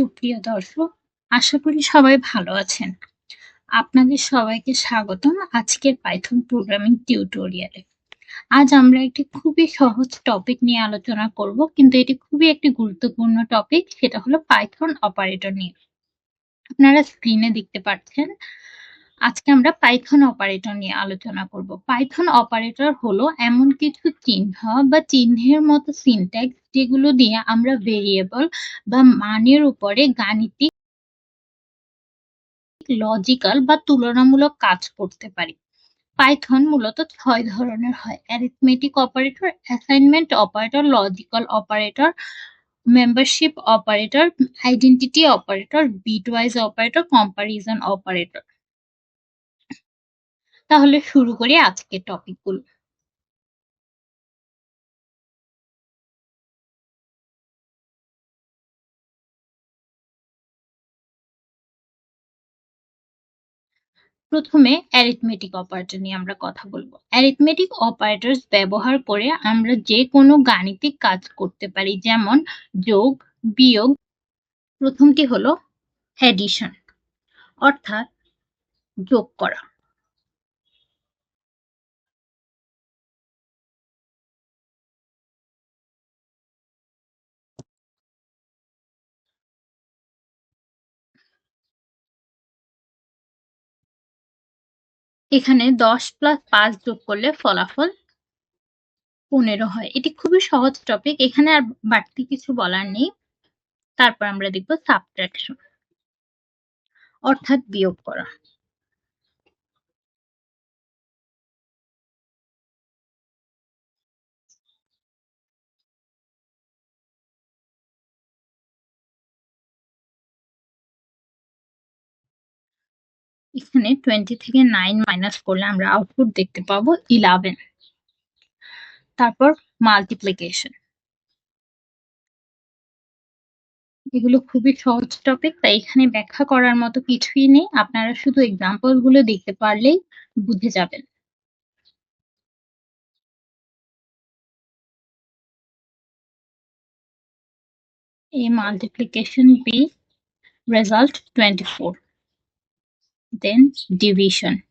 সুপ্রিয় দর্শক, আশা করি সবাই ভালো আছেন। আপনাদের সবাইকে স্বাগতম আজকের পাইথন প্রোগ্রামিং টিউটোরিয়ালে। আজ আমরা একটি খুবই সহজ টপিক নিয়ে আলোচনা করব কিন্তু এটি খুবই একটি গুরুত্বপূর্ণ টপিক সেটা হলো পাইথন অপারেটর নিয়ে। আপনারা স্ক্রিনে দেখতে পাচ্ছেন আজকে আমরা পাইথন অপারেটর নিয়ে আলোচনা করব। পাইথন অপারেটর হলো এমন কিছু চিহ্ন বা চিহ্নের মতো সিনট্যাক্স যেগুলো দিয়ে আমরা ভেরিয়েবল বা মানের উপরে গাণিতিক লজিক্যাল বা তুলনামূলক কাজ করতে পারি। পাইথন মূলত ছয় ধরনের হয়। Arithmetic operator assignment operator logical operator membership operator identity operator bitwise operator comparison operator তাহলে শুরু করি আজকের টপিকগুলো প্রথমে অ্যারিথমেটিক অপারেটর নিয়ে আমরা কথা বলব। অ্যারিথমেটিক অপারেটরস ব্যবহার করে আমরা যে কোনো গাণিতিক কাজ করতে পারি, যেমন যোগ, বিয়োগ। প্রথমটি হলো অ্যাডিশন অর্থাৎ যোগ করা। এখানে দশ প্লাস পাঁচ যোগ করলে ফলাফল পনেরো হয়। এটি খুবই সহজ টপিক এখানে আর বাড়তি কিছু বলার নেই। তারপর আমরা দেখব সাবট্রাকশন অর্থাৎ বিয়োগ করা। এখানে টোয়েন্টি থেকে নাইন মাইনাস করলে আমরা আউটপুট দেখতে পাবো ইলেভেন তারপর মাল্টিপ্লিকেশন এগুলো খুবই সহজ টপিক তাই এখানে ব্যাখ্যা করার মতো কিছুই নেই। আপনারা শুধু এক্সাম্পলগুলো দেখতে পারলেই বুঝে যাবেন। a multiplication b result 24 then division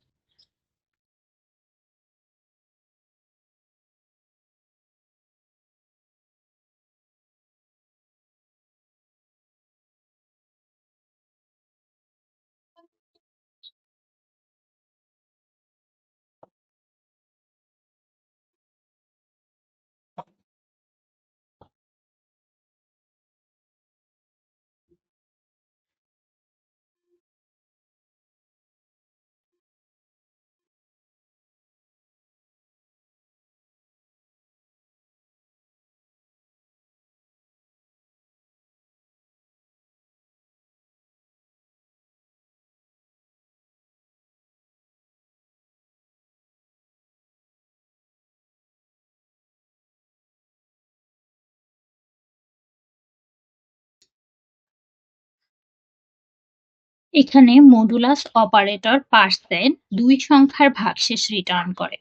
এখানে মডুলাস অপারেটর পার্সেন্ট দুই সংখ্যার ভাগশেষ রিটার্ন করে।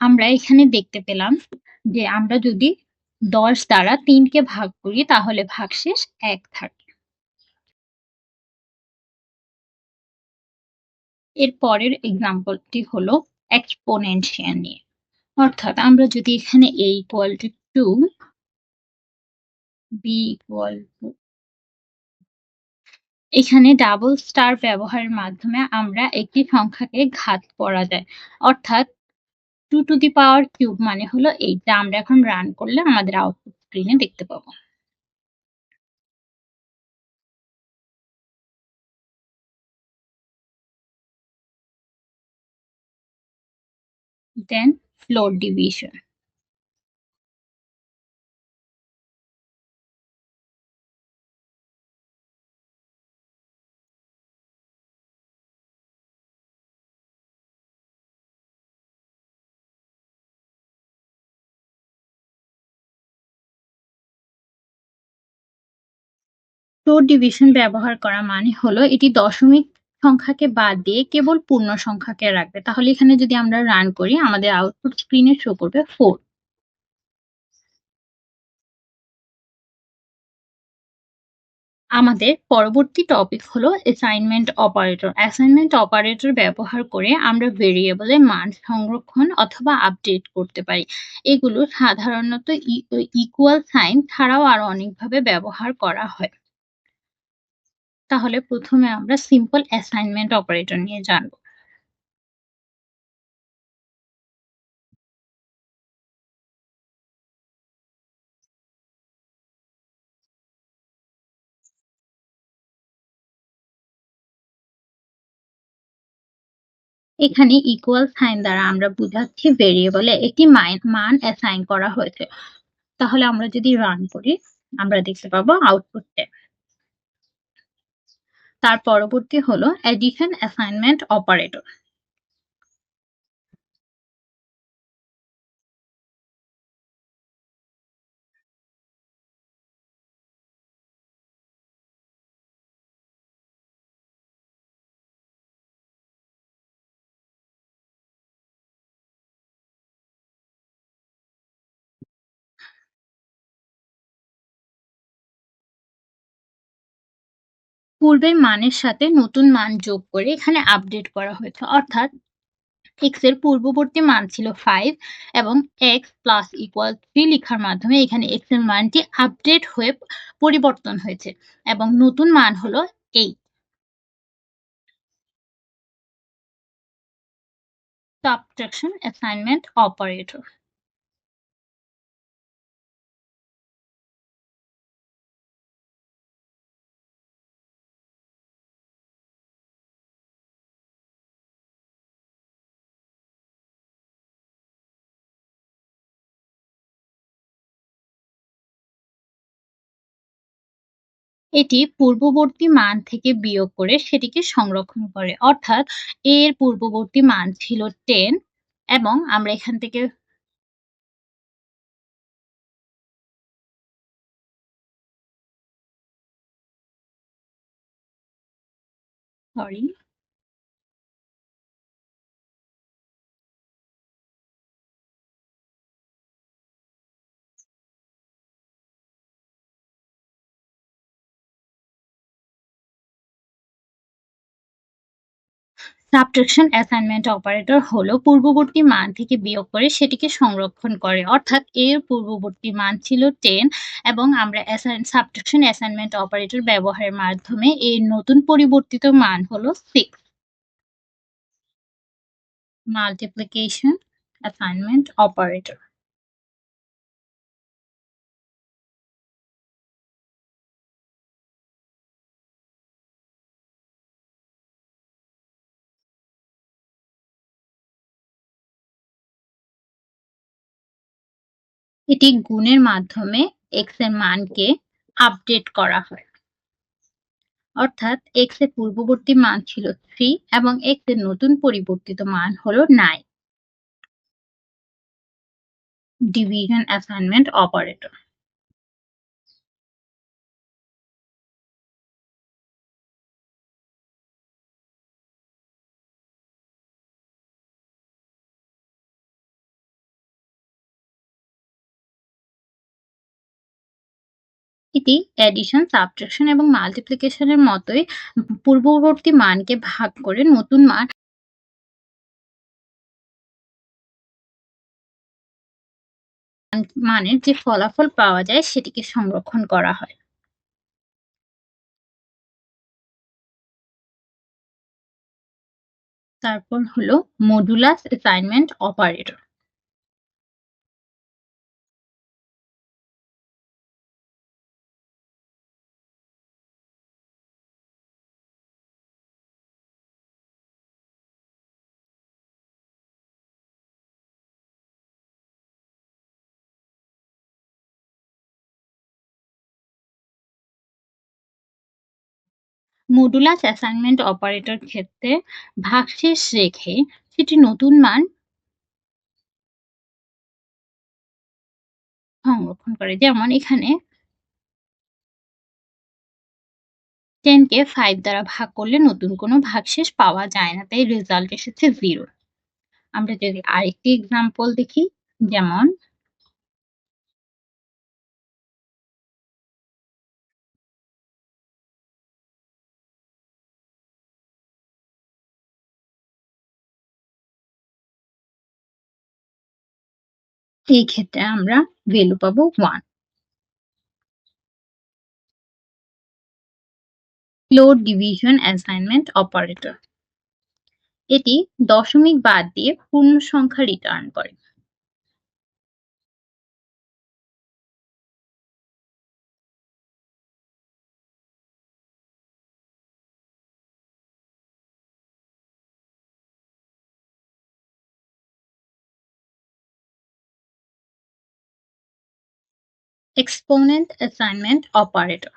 আমরা এখানে দেখতে পেলাম যে আমরা যদি দশ দ্বারা তিনকে ভাগ করি, তাহলে ভাগশেষ এক থাকে। এর পরের এক্সাম্পলটি হলো এক্সপোনেনশিয়াল নিয়ে। অর্থাৎ আমরা যদি এখানে a equal to two B equal to এখানে ডাবল স্টার ব্যবহারের মাধ্যমে আমরা একটি সংখ্যাকে ঘাত করা যায়। অর্থাৎ two to the power cube মানে হলো এইটা। আমরা এখন রান করলে আমাদের আউটপুট স্ক্রিনে দেখতে পাবো। Then floor division floor division ব্যবহার করা মানে হলো এটি দশমিক সংখ্যাকে বাদ দিয়ে কেবল পূর্ণ সংখ্যাকে রাখবে তাহলে এখানে যদি আমরা রান করি, আমাদের আউটপুট স্ক্রিনে শো করবে ফোর আমাদের পরবর্তী টপিক হলো অ্যাসাইনমেন্ট অপারেটর। অ্যাসাইনমেন্ট অপারেটর ব্যবহার করে আমরা ভেরিয়েবলের মান সংরক্ষণ অথবা আপডেট করতে পারি। এগুলো সাধারণত ইকুয়াল সাইন ছাড়াও আরও অনেকভাবে ব্যবহার করা হয়। তাহলে প্রথমে আমরা সিম্পল অ্যাসাইনমেন্ট অপারেটর নিয়ে জানব। এখানে ইকুয়াল সাইন দ্বারা আমরা বুঝাচ্ছি ভেরিয়েবলে একটি মান অ্যাসাইন করা হয়েছে। তাহলে আমরা যদি রান করি, আমরা দেখতে পাবো আউটপুটে তার পরবর্তী হলো এডিশন অ্যাসাইনমেন্ট অপারেটর পূর্বের মানের সাথে নতুন মান যোগ করে এখানে আপডেট করা হয়েছে। অর্থাৎ এক্সের পূর্ববর্তী মান ছিল ফাইভ এবং এক্স প্লাস ইকুয়াল থ্রি লেখার মাধ্যমে এখানে এক্সের মানটি আপডেট হয়ে পরিবর্তন হয়েছে এবং নতুন মান হলো 8 সাবট্রাকশন অ্যাসাইনমেন্ট অপারেটর এটি পূর্ববর্তী মান থেকে বিয়োগ করে সেটিকে সংরক্ষণ করে। অর্থাৎ এর পূর্ববর্তী মান ছিল টেন এবং আমরা এখান থেকে সরি সাবট্রাকশন অ্যাসাইনমেন্ট অপারেটর হলো পূর্ববর্তী মান থেকে বিয়োগ করে সেটিকে সংরক্ষণ করে। অর্থাৎ এর পূর্ববর্তী মান ছিল টেন এবং আমরা সাবট্রাকশন অ্যাসাইনমেন্ট অপারেটর ব্যবহারের মাধ্যমে এর নতুন পরিবর্তিত মান হলো সিক্স মাল্টিপ্লিকেশন অ্যাসাইনমেন্ট অপারেটর। এটি গুণের মাধ্যমে x এর মানকে আপডেট করা হয়। অর্থাৎ x এর পূর্ববর্তী মান ছিল থ্রি এবং x এর নতুন পরিবর্তিত মান হলো 9 ডিভিশন অ্যাসাইনমেন্ট অপারেটর এটি এডিশন, সাবট্রাকশন এবং মাল্টিপ্লিকেশনের মতোই পূর্ববর্তী মানকে ভাগ করে নতুন মান মানের যে ফলাফল পাওয়া যায় সেটিকে সংরক্ষণ করা হয়। তারপর হলো modulus assignment operator modulus assignment operator ক্ষেত্রে ভাগশেষ রেখে সেটি নতুন মান সংরক্ষণ করে। যেমন এখানে টেন কে ফাইভ দ্বারা ভাগ করলে নতুন কোনো ভাগশেষ পাওয়া যায় না, তাই রেজাল্ট এসেছে জিরো আমরা যদি আরেকটি এক্সাম্পল দেখি, যেমন এই ক্ষেত্রে আমরা ভ্যালু পাবো one floor division assignment operator এটি দশমিক বাদ দিয়ে পূর্ণ সংখ্যা রিটার্ন করে। Exponent assignment operator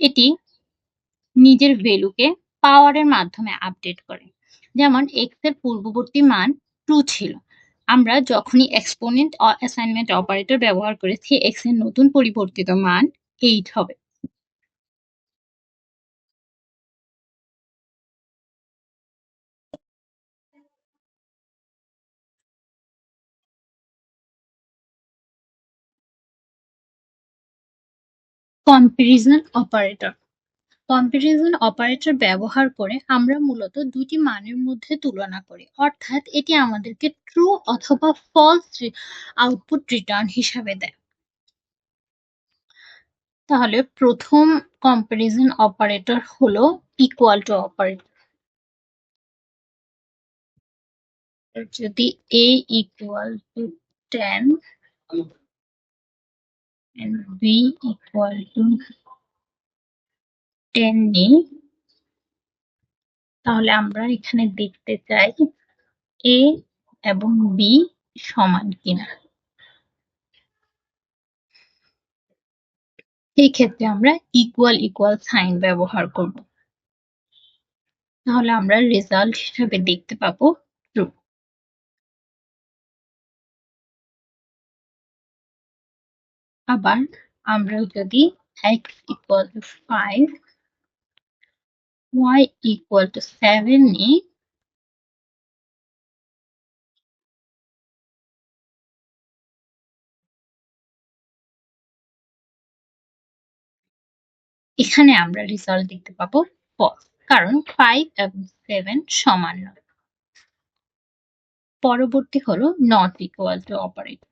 এটি নিজের ভ্যালুকে পাওয়ারের মাধ্যমে আপডেট করে যেমন এক্সের পূর্ববর্তী মান টু ছিল। আমরা যখনই এক্সপোনেন্ট অ্যাসাইনমেন্ট অপারেটর ব্যবহার করেছি এক্সের নতুন পরিবর্তিত মান এইট হবে। কম্পারিজন অপারেটর কম্পারিজন অপারেটর ব্যবহার করে আমরা মূলত দুটি মানের মধ্যে তুলনা করি। অর্থাৎ এটি আমাদেরকে ট্রু অথবা ফলস আউটপুট রিটার্ন হিসাবে দেয়। তাহলে প্রথম কম্পারিজন অপারেটর হলো ইকুয়াল টু অপারেটর যদি a to 10 and b equal to 10 নেই তাহলে আমরা এখানে দেখতে চাই a এবং b সমান কিনা। এই ক্ষেত্রে আমরা ইকুয়াল ইকুয়াল সাইন ব্যবহার করব। তাহলে আমরা রেজাল্ট হিসাবে দেখতে পাবো আবার আমরা যদি x to 5 y equal to 7 নিই এখানে আমরা রেজাল্ট দেখতে পাবো ফলস কারণ 5 এবং 7 সমান নয়। পরবর্তী হলো নট ইকুয়াল টু অপারেটর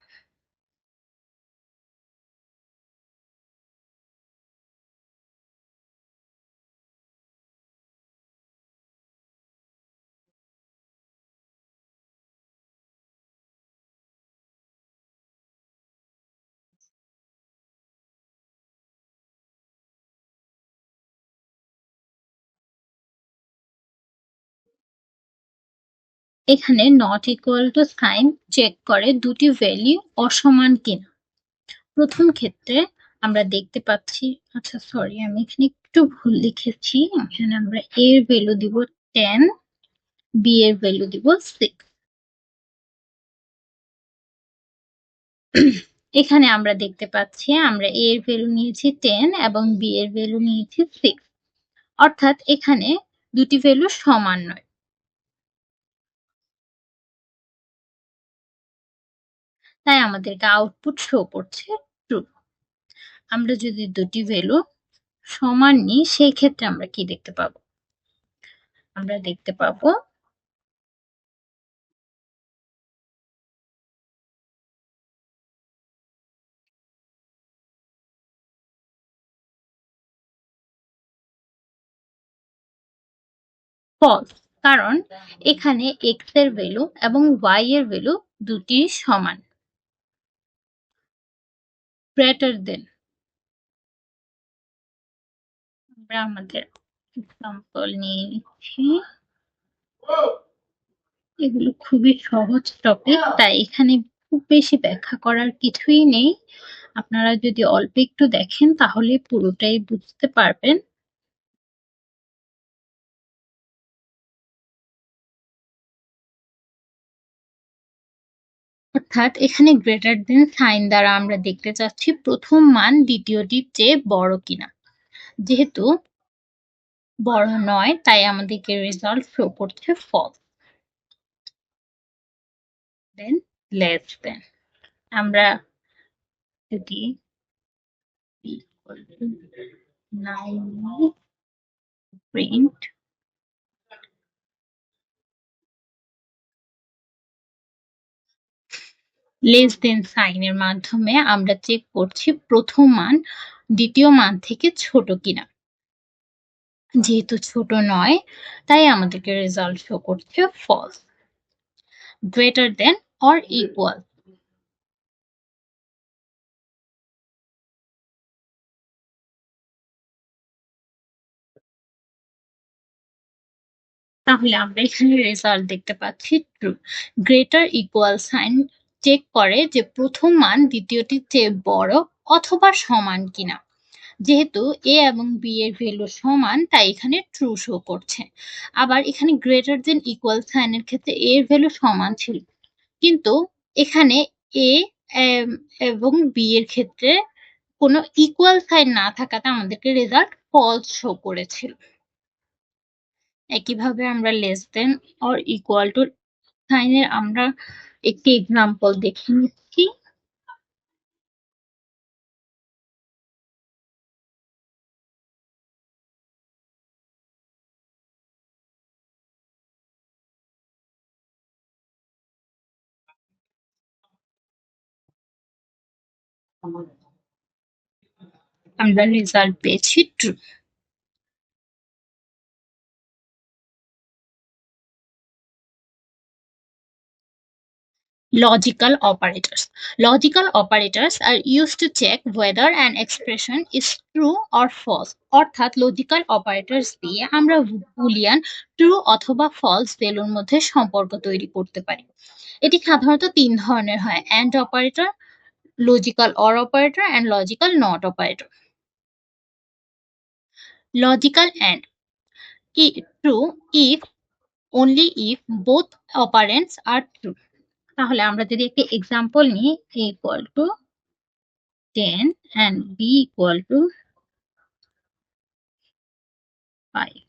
এখানে not equal to sign check করে দুটি ভ্যালু অসমান কিনা। প্রথম ক্ষেত্রে আমরা দেখতে পাচ্ছি আচ্ছা সরি আমি এখানে একটু ভুল লিখেছি। এখানে আমরা a এর ভ্যালু দিব টেন বি এর ভ্যালু দিব সিক্স এখানে আমরা দেখতে পাচ্ছি, আমরা a এর ভ্যালু নিয়েছি টেন এবং বি এর ভ্যালু নিয়েছি সিক্স অর্থাৎ এখানে দুটি ভ্যালু সমান নয়। তাই আমাদেরকে আউটপুট শো করছে ট্রু আমরা যদি দুটি ভ্যালু সমান নিই সেই ক্ষেত্রে আমরা কি দেখতে পাবো? আমরা দেখতে পাবো ফলস কারণ এখানে এক্সের ভ্যালু এবং ওয়াই এর ভ্যালু দুটি সমান। গ্রেটার দেন আমরা আমাদের এক্সাম্পল নিয়ে নিচ্ছি। এগুলো খুবই সহজ টপিক তাই এখানে খুব বেশি ব্যাখ্যা করার কিছুই নেই। আপনারা যদি অল্প একটু দেখেন, তাহলে পুরোটাই বুঝতে পারবেন। অর্থাৎ এখানে গ্রেটার দেন সাইন দ্বারা আমরা দেখতে চাচ্ছি প্রথম মান দ্বিতীয়টির চেয়ে বড় কিনা। যেহেতু বড় নয়, তাই আমাদেরকে রেজাল্ট শো করছে ফলস দেন লেস দেন আমরা যদি প্রিন্ট লেস দেন সাইনের মাধ্যমে আমরা চেক করছি প্রথম মান, দ্বিতীয় মান থেকে ছোট কিনা। যেহেতু ছোট নয়, তাই আমাদেরকে রেজাল্ট শো করছে false greater than or equal তাহলে আমরা এখানে রেজাল্ট দেখতে পাচ্ছি true greater equal sign check করে যে প্রথম মান দ্বিতীয়টির চেয়ে বড় অথবা সমান কিনা। যেহেতু এ এবং বি এর ভ্যালু সমান, তাই এখানে ট্রু শো করছে। আবার এখানে গ্রেটার দেন ইকুয়াল সাইনের ক্ষেত্রে এ এর ভ্যালু সমান ছিল। কিন্তু এখানে এ এবং বি এর ক্ষেত্রে কোনো ইকুয়াল সাইন না থাকাতে আমাদেরকে রেজাল্ট ফলস শো করেছিল একইভাবে আমরা less than or equal to সাইনের আমরা একটি এক্সাম্পল দেখে নিচ্ছি। আমরা রেজাল্ট পেয়েছি true Logical operators. Logical operators are used to check whether an expression is true or false. অর্থাৎ লজিক্যাল অপারেটরস দিয়ে আমরা বুলিয়ান ট্রু অথবা ফলস ভ্যালুর মধ্যে সম্পর্ক তৈরি করতে পারি এটি সাধারণত তিন ধরনের হয় and operator logical or operator and logical not operator logical and true if only if both operands are true তাহলে আমরা যদি একটি এক্সাম্পল নিই A equal to ten and B equal to five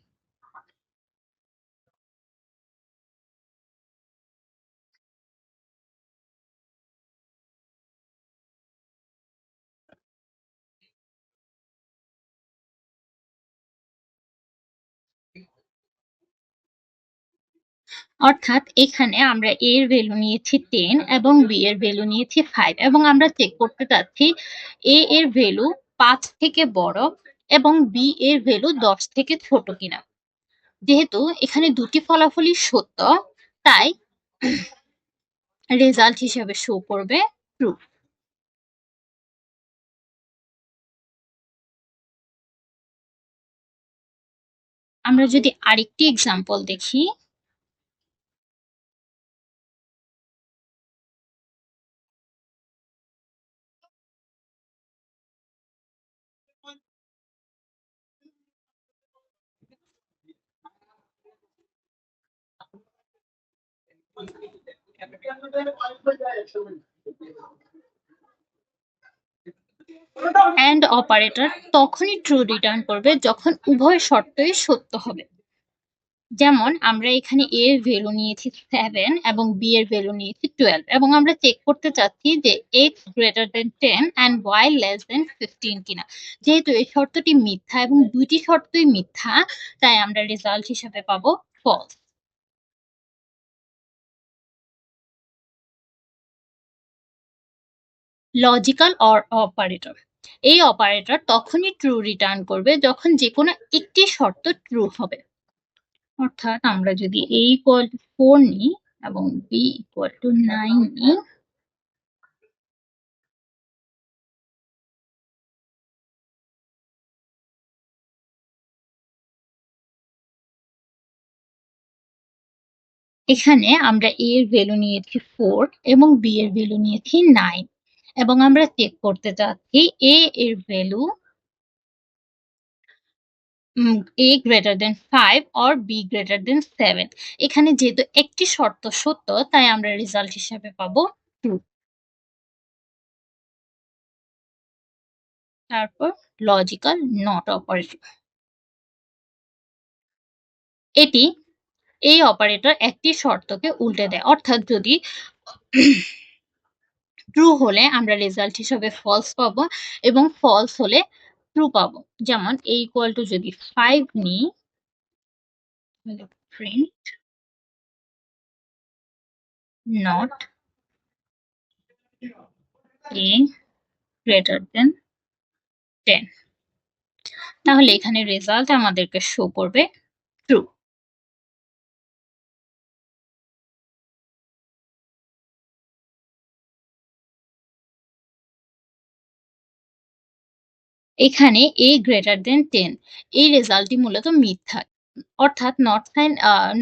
অর্থাৎ এখানে আমরা a এর ভ্যালু নিয়েছি টেন এবং বি এর ভ্যালু নিয়েছি ফাইভ এবং আমরা চেক করতে চাচ্ছি a এর ভ্যালু পাঁচ থেকে বড় এবং বি এর ভ্যালু দশ থেকে ছোট কিনা। যেহেতু এখানে দুটি ফলাফলই সত্য, তাই রেজাল্ট হিসেবে শো করবে ট্রু আমরা যদি আরেকটি এক্সাম্পল দেখি। অ্যান্ড অপারেটর তখনই ট্রু রিটার্ন করবে যখন উভয় শর্তই সত্য হবে। যেমন, আমরা এখানে এ এর ভ্যালু নিয়েছি সেভেন এবং বি এর ভ্যালু নিয়েছি টুয়েলভ এবং আমরা চেক করতে চাচ্ছি যে x greater than ten and Y less than fifteen কিনা। যেহেতু এই শর্তটি মিথ্যা এবং দুইটি শর্তই মিথ্যা, তাই আমরা রেজাল্ট হিসাবে পাবো ফলস লজিক্যাল অর অপারেটর এই অপারেটর তখনই ট্রু রিটার্ন করবে যখন যে কোনো একটি শর্ত ট্রু হবে। অর্থাৎ আমরা যদি এ ইকুয়াল টু ফোর নিই এবং বি ইকুয়াল টু নাইন নিই, এখানে আমরা a এর ভ্যালু নিয়েছি ফোর এবং বি এর ভ্যালু নিয়েছি নাইন এবং আমরা চেক করতে চাচ্ছি এ এর value A greater than five or B greater than seven এখানে যেহেতু একটি শর্ত সত্য, তাই আমরা রেজাল্ট হিসাবে পাবো ট্রু তারপর লজিক্যাল নট অপারেটর এটি এই অপারেটর একটি শর্তকে উল্টে দেয়। অর্থাৎ যদি ট্রু হলে আমরা রেজাল্ট হিসাবে ফলস পাবো এবং ফলস হলে ট্রু পাবো। যেমন a ইকুয়াল টু যদি ফাইভ নিই print not a greater than ten তাহলে এখানে রেজাল্ট আমাদেরকে শো করবে। এখানে এ গ্রেটার দেন টেন এই রেজাল্টটি মূলত মিথ্যা। অর্থাৎ নট সাইন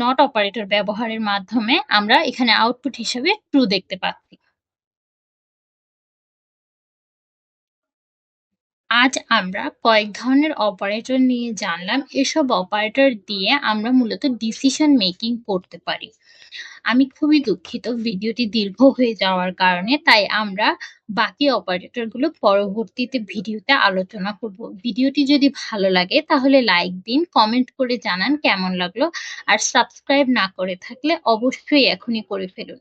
নট অপারেটর ব্যবহারের মাধ্যমে আমরা এখানে আউটপুট হিসেবে ট্রু দেখতে পাচ্ছি। আজ আমরা কয়েক ধরনের অপারেটর নিয়ে জানলাম। এসব অপারেটর দিয়ে আমরা মূলত ডিসিশন মেকিং করতে পারি। আমি খুবই দুঃখিত, ভিডিওটি দীর্ঘ হয়ে যাওয়ার কারণে, তাই আমরা বাকি অপারেটরগুলো পরবর্তীতে ভিডিওতে আলোচনা করব। ভিডিওটি যদি ভালো লাগে, তাহলে লাইক দিন কমেন্ট করে জানান কেমন লাগল। আর সাবস্ক্রাইব না করে থাকলে অবশ্যই এখনই করে ফেলুন।